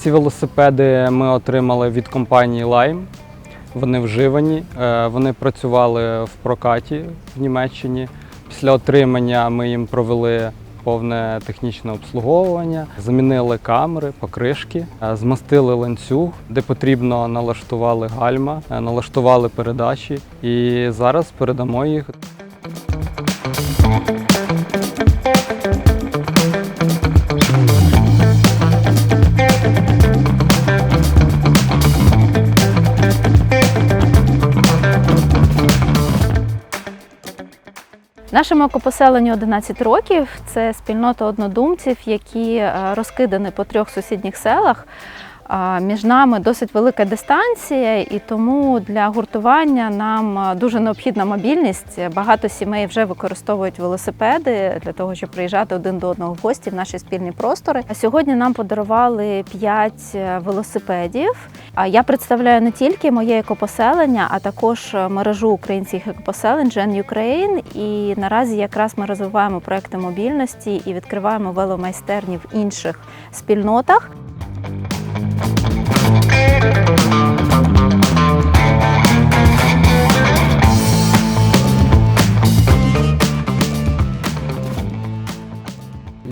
Ці велосипеди ми отримали від компанії Lime. Вони вживані, е, вони працювали в прокаті в Німеччині. Після отримання ми їм провели повне технічне обслуговування, замінили камери, покришки, е, змастили ланцюг, де потрібно налаштували гальма, е, налаштували передачі і зараз передамо їх Нашому екопоселенню 11 років. Це спільнота однодумців, які е, розкидані по трьох сусідніх селах. Між нами досить велика дистанція, і тому для гуртування нам е, дуже необхідна мобільність. Багато сімей вже використовують велосипеди для того, щоб приїжджати один до одного в гості в наші спільні простори. Сьогодні нам подарували 5 велосипедів. А Я представляю не тільки моє екопоселення, а також мережу українських екопоселень Gen Ukraine. І наразі якраз ми розвиваємо проекти мобільності і відкриваємо веломайстерні в інших спільнотах.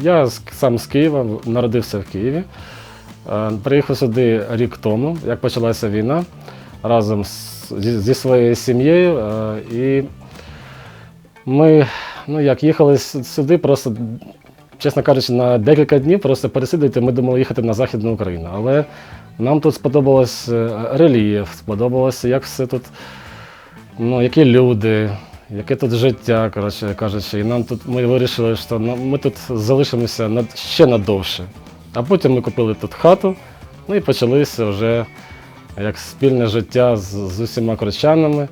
Я сам з Києва, народився в Києві. Е, Приїхав сюди рік тому, як почалася війна, разом зі, своєю сім'єю. е, І ми ну, як їхали сюди, просто, чесно кажучи, на декілька днів просто пересидіти. Ми думали їхати на Західну Україну. Але нам тут сподобалось е, рельєф, сподобалося, як все тут, ну, які люди, яке тут життя, коротше кажучи. І нам тут ми вирішили, що ну, ми тут залишимося ще надовше. А потім ми купили тут хату, ну і почалися вже як спільне життя з, з усіма корочанами.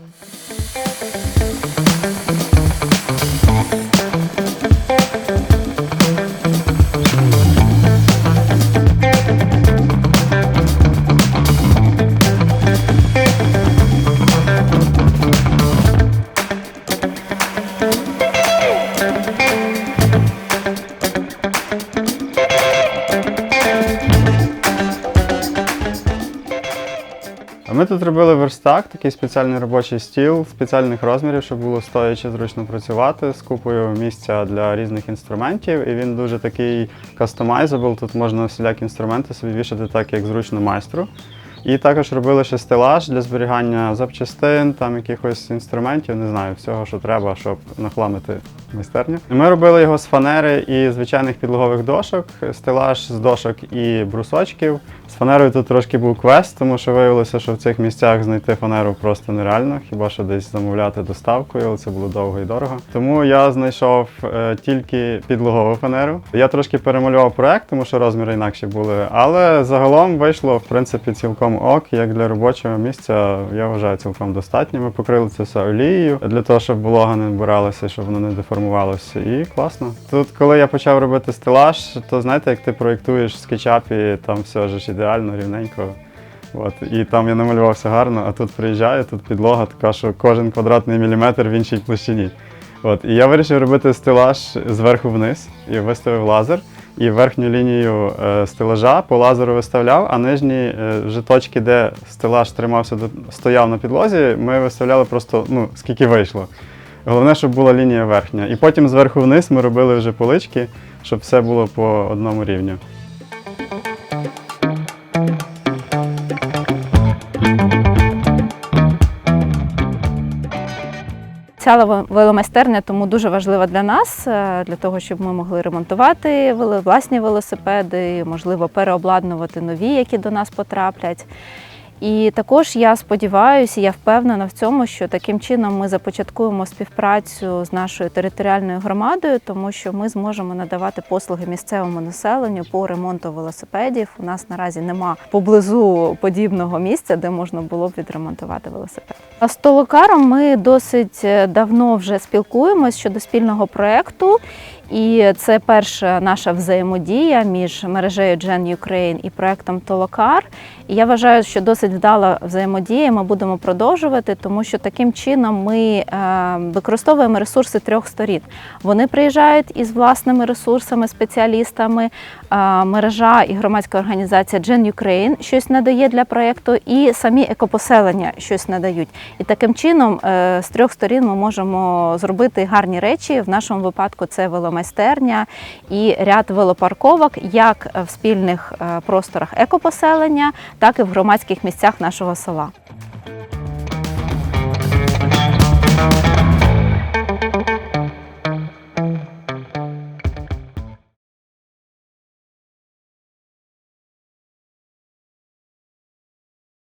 Ми тут робили верстак, такий спеціальний робочий стіл спеціальних розмірів, щоб було стоячи зручно працювати з купою місця для різних інструментів. І він дуже такий customizable, Тут можна всілякі інструменти собі вішати так, як зручно майстру. І також робили ще стелаж для зберігання запчастин, там якихось інструментів, не знаю, всього, що треба, щоб нахламити майстерню. Ми робили його з фанери і звичайних підлогових дошок, стелаж з дошок і брусочків. З фанерою тут трошки був квест, тому що виявилося, що в цих місцях знайти фанеру просто нереально, хіба що десь замовляти доставкою, але це було довго і дорого. Тому я знайшов е, тільки підлогову фанеру. Я трошки перемалював проект, тому що розміри інакші були. Але загалом вийшло в принципі цілком ок, як для робочого місця. Я вважаю цілком достатньо. Ми покрили це все олією для того, щоб волога не набиралася, щоб воно не деформувалося. І класно. Тут, коли я почав робити стелаж, то знаєте, як ти проєктуєш в скетчапі, там все ж ідеально, рівненько. От, і там я намалювався гарно, а тут приїжджаю, тут підлога така, що кожен квадратний міліметр в іншій площині. От, і я вирішив робити стелаж зверху вниз і виставив лазер. І верхню лінію е, стелажа по лазеру виставляв, а нижні е, вже точки, де стелаж тримався, стояв на підлозі, ми виставляли просто ну, скільки вийшло. Головне, щоб була лінія верхня. І потім зверху вниз ми робили вже полички, щоб все було по одному рівню. Ця веломайстерня тому дуже важлива для нас, е, для того, щоб ми могли ремонтувати власні велосипеди, можливо, переобладнувати нові, які до нас потраплять. І також я сподіваюся, я впевнена в цьому, що таким чином ми започаткуємо співпрацю з нашою територіальною громадою, тому що ми зможемо надавати послуги місцевому населенню по ремонту велосипедів. У нас наразі нема поблизу подібного місця, де можна було б відремонтувати велосипед. А з Толокаром ми досить е, давно вже спілкуємось щодо спільного проекту. І це перша наша взаємодія між мережею Gen Ukraine і проектом Толокар. І я вважаю, що досить вдала взаємодія. Ми будемо продовжувати, тому що таким чином ми е, використовуємо ресурси трьох сторін. Вони приїжджають із власними ресурсами, спеціалістами. е, Мережа і громадська організація Gen Ukraine щось надає для проєкту, і самі екопоселення щось надають. І таким чином е, з трьох сторін ми можемо зробити гарні речі. В нашому випадку це веломайстерня і ряд велопарковок, як в спільних просторах екопоселення, так і в громадських місцях нашого села.